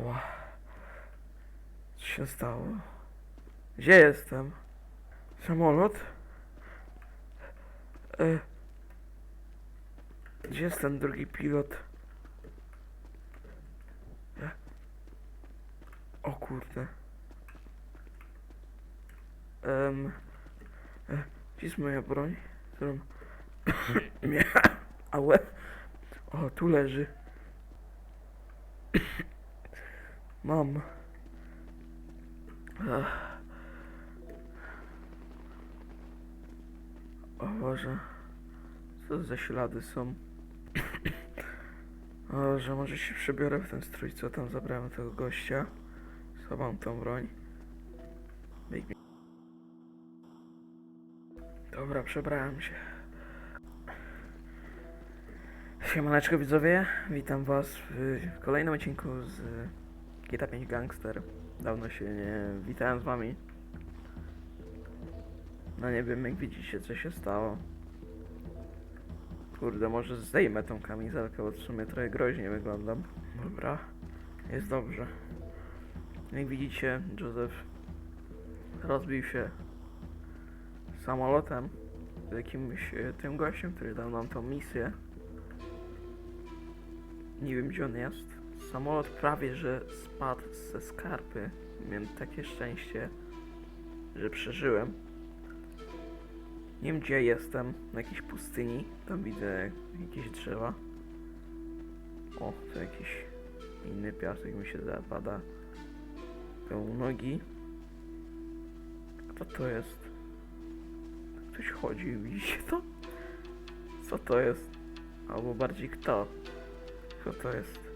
Ała. Co się stało? Gdzie jestem? Samolot? E, Gdzie jest ten drugi pilot? E, O kurde. Um, gdzie jest moja broń? Którą miałem? Ałe. O, tu leży. Mam. Ach. O Boże. Co za ślady są? O, że może się przebiorę w ten strój, co tam zabrałem tego gościa. Schowam tą broń. Dobra, przebrałem się. Siemaneczko widzowie, witam was w kolejnym odcinku z GTA 5 Gangster. Dawno się nie witałem z wami. No nie wiem jak widzicie co się stało. Kurde, może zdejmę tą kamizelkę, bo w sumie trochę groźnie wyglądam. Dobra, jest dobrze. Jak widzicie, Joseph rozbił się samolotem z jakimś e, tym gościem, który dał nam tą misję. Nie wiem gdzie on jest. Samolot prawie że spadł ze skarpy. Miałem takie szczęście, że przeżyłem. Nie wiem gdzie jestem, na jakiejś pustyni. Tam widzę jakieś drzewa. O, to jakiś inny piasek mi się zapada. Pełno nogi. Kto to jest? Ktoś chodzi, widzicie to? Co to jest? Albo bardziej kto? Kto to jest?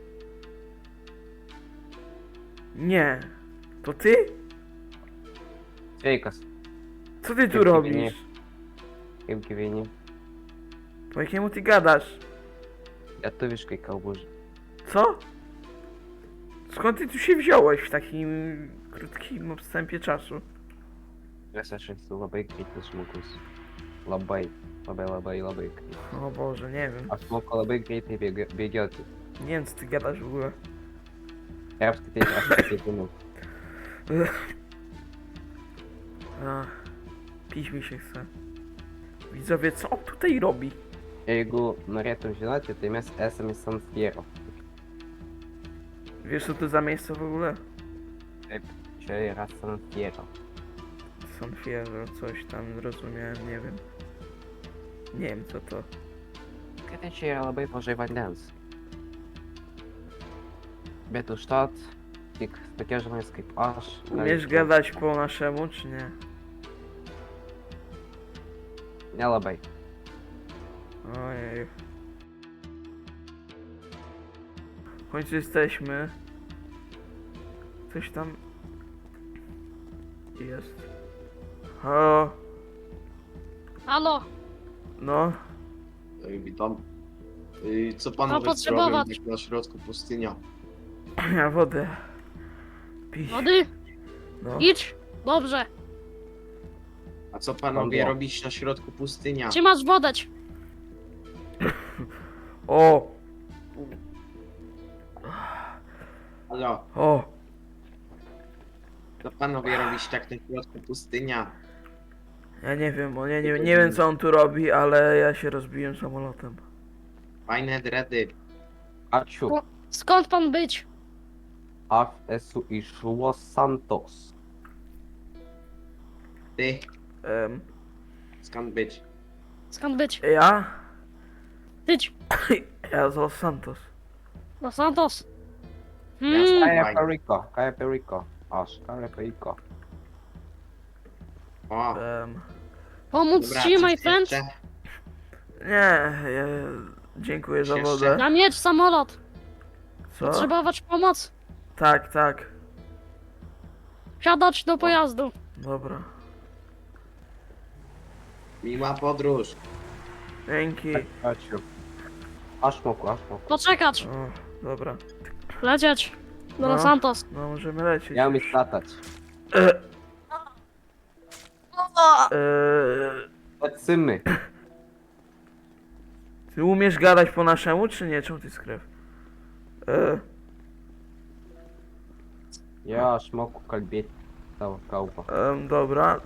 Nie! To ty? Sveikas, Co ty tu robisz? gyveni? Po jakiemu ty gadasz? Lietuviškai kalbu. Co? Skąd ty tu się wziąłeś w takim krótkim odstępie czasu? Nes aš esu labai greitas žmogus. Labai, labai, labai, labai greitas. O Boże, nie wiem. Aš moku labai greitai bėgi- bėgioti. Nie wiem co ty gadasz w ogóle. Ir apskritai aš ketinu. A, pić mi się chce. Widzowie, co on tutaj robi? Jeigu norėtum žinoti, tai mes esame San Fierro. Wiesz co to za miejsce w ogóle? Čia yra San Fierro. San Fierro, coś tam rozumiałem, nie wiem. Nie wiem co to. Kad ten čia yra labai tokie žmonės kaip aš. gali Umiesz gadać po naszemu, czy nie? Nelabai. Ojej. W końcu jesteśmy. Coś tam jest. O, Halo, no. Ej, witam. Ej, co No, panowie potrzebować. zrobią tak na środku pustynia? Ja wodę. Pić. wody, No. idź, dobrze. A co panowie Dobra. robić na środku pustynia? Czy masz wodę? O, Halo, o. co panowie robić tak na środku pustynia? Ja nie wiem, bo nie, nie, nie wiem co on tu robi, ale ja się rozbiłem samolotem. Fajne dredy. Ačiū. Skąd pan być? Esu iš Los Santos. Ty, Em, skąd być? Skąd być? ja? Tyć, Ja z Los Santos. Los Santos. Hmm, Ką Fajnie. apie Riko? Aš, ką apie Riko? O, Em, pomóc dobra, ci, my friend? jeszcze? nie, ja, dziękuję za Jeszcze? wodę. Na miecz, samolot. Co? Potrzebować pomoc? Tak, tak. Siadać do pojazdu. Dobra. Miła podróż. Dzięki. Ačiū. Aš moku, aš moku. Poczekać, O, dobra. lecieć. Do No. Los Santos. No możemy lecieć. Ja umiem już. latać. E, e, Lecimy. ty umiesz gadać po naszemu, czy nie? Czemu ty skrew? E, Ja smoku kalbiet. Cała kałpa. em, dobra.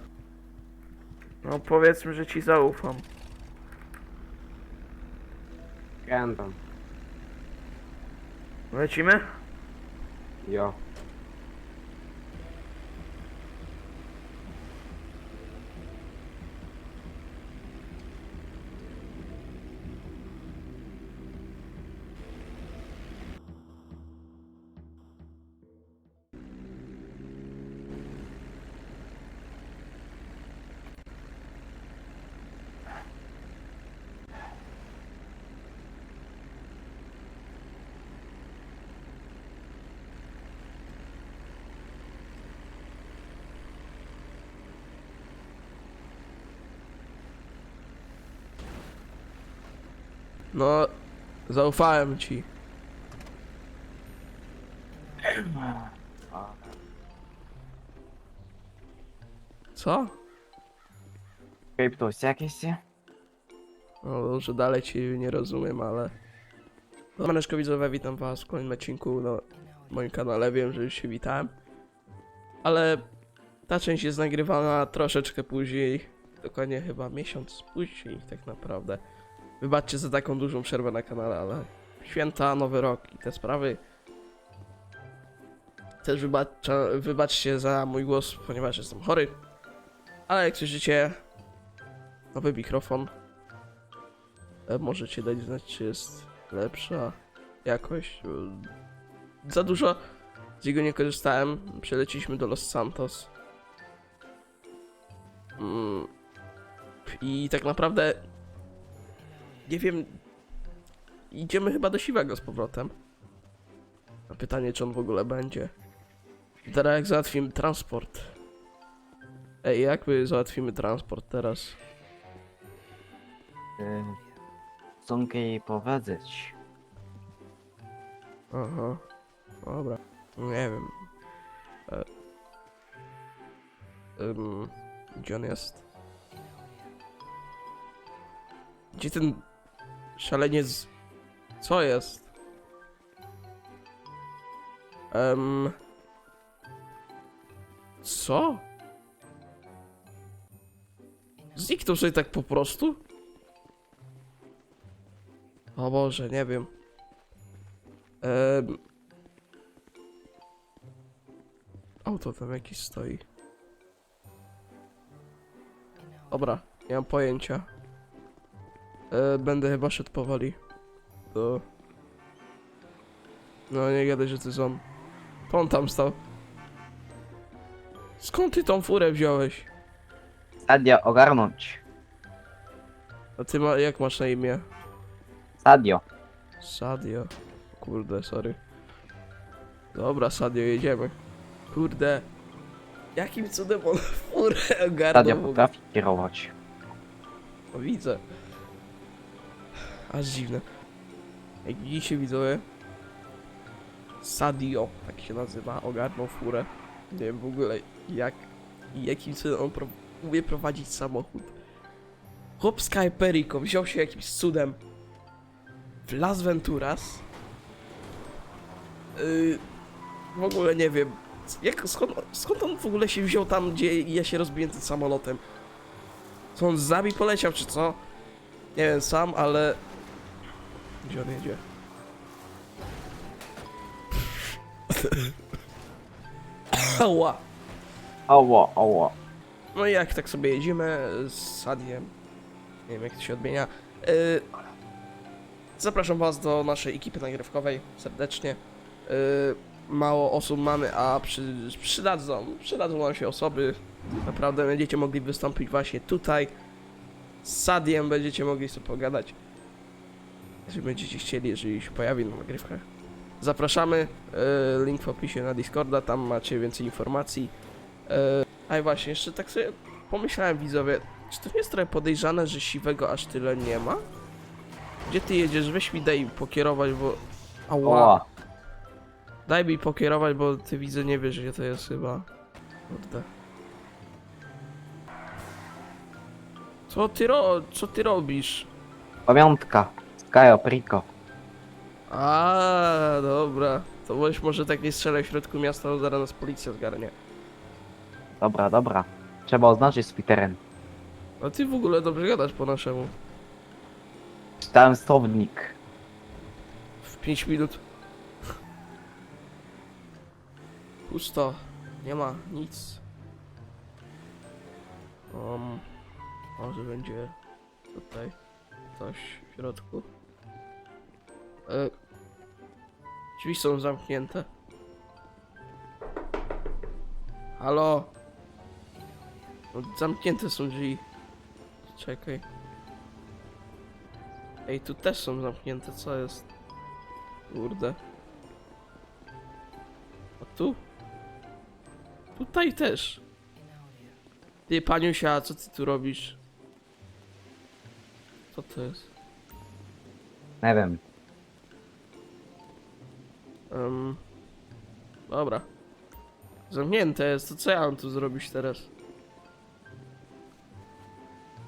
No powiedzmy, że ci zaufam. Krętam. Lecimy? Jo. No, zaufałem ci. Co? Kryptos jakieś się? No dobrze, dalej ci nie rozumiem, ale... No, Maneczko widzowe, witam was w kolejnym odcinku na moim kanale, wiem, że już się witałem. Ale ta część jest nagrywana troszeczkę później, dokładnie chyba miesiąc później tak naprawdę. Wybaczcie za taką dużą przerwę na kanale, ale święta, nowy rok i te sprawy. Też wybacza, wybaczcie za mój głos, ponieważ jestem chory. Ale jak słyszycie, nowy mikrofon. E, Możecie dać znać, czy jest lepsza jakość. E, Za dużo z niego nie korzystałem. Przeleciliśmy do Los Santos. Mm. I tak naprawdę nie wiem. Idziemy chyba do Siwego z powrotem. A pytanie, czy on w ogóle będzie. Teraz jak załatwimy transport. Ej, jak my załatwimy transport teraz? Sunkę jej powiedzieć. Aha. Dobra. Nie wiem. E... Ym, gdzie on jest? Gdzie ten szaleniec? Co jest? Em... Co? Zniknął sobie tak po prostu? O Boże, nie wiem. Em... Auto tam jakieś stoi. Dobra, nie mam pojęcia. E, będę chyba szedł powoli. Do... No nie gadaj, że ty jest on. To tam stał. Skąd ty tą furę wziąłeś? Sadio, ogarnąć. A ty ma, jak masz na imię? Sadio. Sadio. Kurde, sorry. Dobra, Sadio, jedziemy. Kurde. Jakim cudem on furę Sadio ogarnął? w ogóle? potrafi kierować. No widzę. Aż dziwne. Jak widzicie widzowie, Sadio, tak się nazywa, ogarnął furę. Nie wiem w ogóle jak i jakim cudem on umie prowadzić samochód. Chłop z Perico wziął się jakimś cudem w Las Venturas. Yy, w ogóle nie wiem. Jak, skąd, skąd on w ogóle się wziął tam, gdzie ja się rozbiłem tym samolotem? Co on z poleciał, czy co? Nie wiem sam, ale... Gdzie on jedzie? Ała! Oło, oło. No i jak tak sobie jedziemy z Sadiem, nie wiem jak to się odmienia, yy, zapraszam was do naszej ekipy nagrywkowej serdecznie. Yy, mało osób mamy, a przy, przydadzą, przydadzą nam się osoby. Naprawdę będziecie mogli wystąpić właśnie tutaj. Z Sadiem będziecie mogli sobie pogadać. Jeżeli będziecie chcieli, jeżeli się pojawi na nagrywkach. Zapraszamy, yy, link w opisie na Discorda, tam macie więcej informacji. Yy, a i właśnie, jeszcze tak sobie pomyślałem widzowie, czy to nie jest trochę podejrzane, że siwego aż tyle nie ma? Gdzie ty jedziesz? Weź mi daj pokierować, bo... Ała. Daj mi pokierować, bo ty widzę nie wiesz gdzie to jest chyba. Kurde. Co ty ro... co ty robisz? Pamiątka. Sky Prico. A, dobra. To weź może tak nie strzelaj w środku miasta, bo zaraz nas policja zgarnie. Dobra, dobra. Trzeba oznaczyć swój teren. A ty w ogóle dobrze gadasz po naszemu. Czytałem słownik. W 5 minut. Pusto. Nie ma nic. Um, może będzie tutaj coś w środku. E, drzwi są zamknięte. Halo? No, zamknięte są drzwi. Czekaj. Ej, tu też są zamknięte, co jest? Kurde. A tu? Tutaj też. Ty, paniusia, co ty tu robisz? Co to jest? Nie wiem. Um, dobra. Zamknięte jest, to co ja mam tu zrobić teraz?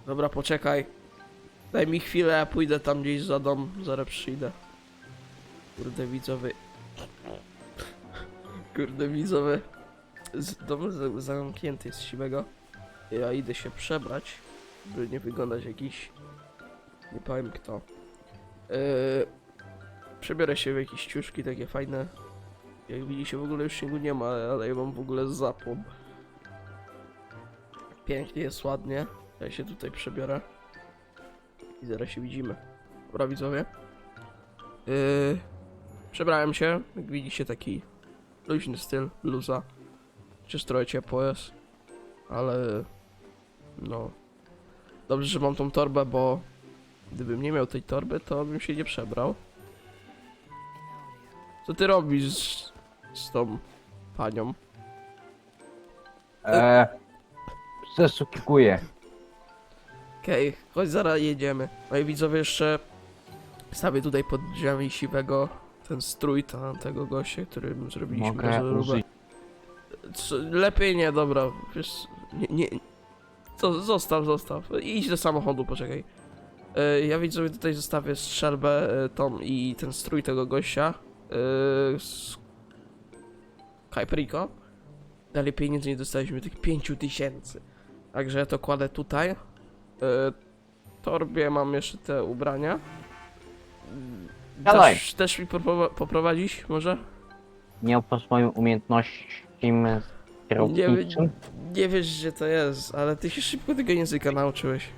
Dobra, poczekaj. Daj mi chwilę, ja pójdę tam gdzieś za dom, zaraz przyjdę. Kurde widzowie. Kurde widzowie. Z- Dom zamknięty jest siwego. Ja idę się przebrać, by nie wyglądać jakiś... Nie powiem kto. Yy, Przebiorę się w jakieś ciuszki takie fajne. Jak widzicie w ogóle już śniegu nie ma, ale ja mam w ogóle zapłon. Pięknie jest ładnie. Ja się tutaj przebiorę. I zaraz się widzimy. Dobra widzowie. Yy, przebrałem się. Jak widzicie taki luźny styl, bluza. Czy trochę ciepło jest. Ale no. Dobrze, że mam tą torbę, bo gdybym nie miał tej torby, to bym się nie przebrał. Co ty robisz z, z tą panią? Eee, przeszukuję. Okej, chodź zaraz jedziemy. No i widzowie jeszcze stawię tutaj pod drzwiami siwego ten strój ta, tego gościa, którym zrobiliśmy Mogę rozróbę. użyć. Co, lepiej nie, dobra, wiesz, nie, nie, co, zostaw, zostaw, idź do samochodu, poczekaj. E, ja widzowie tutaj zostawię strzelbę e, tą i ten strój tego gościa e, z Hyperico. Dalej pieniędzy nie dostaliśmy, tych 5 tysięcy. Także ja to kładę tutaj. W torbie mam jeszcze te ubrania. Dawaj. Też, też mi poprowa- poprowadzić może? Nie opasz moim umiejętnościom Nie, kierowniczym. nie wiesz, że to jest, ale ty się szybko tego języka nauczyłeś.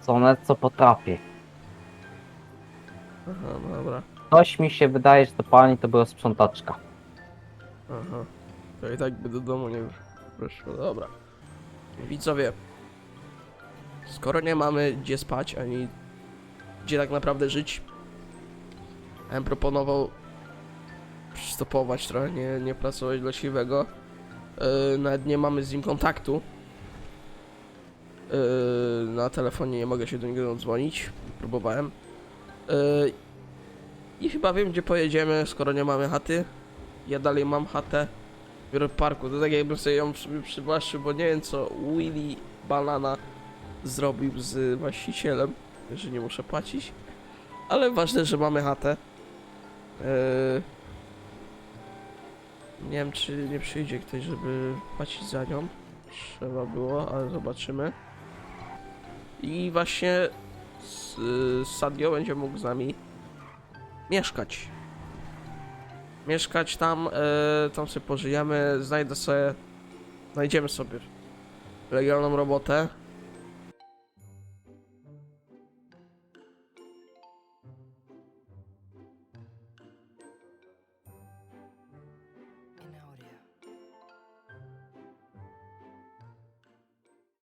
Co nieco potrafię. Aha, no dobra. Coś mi się wydaje, że to pani to była sprzątaczka. Aha. To i tak by do domu nie wyszło. Dobra. Widzowie. Skoro nie mamy gdzie spać, ani gdzie tak naprawdę żyć, ja bym proponował stopować trochę, nie, nie pracować dla siwego. Yy, nawet nie mamy z nim kontaktu. Yy, na telefonie nie mogę się do niego dzwonić. Próbowałem. Yy, I chyba wiem, gdzie pojedziemy, skoro nie mamy chaty. Ja dalej mam chatę w parku. To tak jakbym sobie ją sobie przywłaszczył, bo nie wiem co Willy Banana zrobił z właścicielem, że nie muszę płacić. Ale ważne, że mamy chatę. Eee, nie wiem, czy nie przyjdzie ktoś, żeby płacić za nią. Trzeba było, ale zobaczymy. I właśnie z, z Sadio będzie mógł z nami mieszkać. Mieszkać tam, e, tam sobie pożyjemy, znajdę sobie, znajdziemy sobie legalną robotę,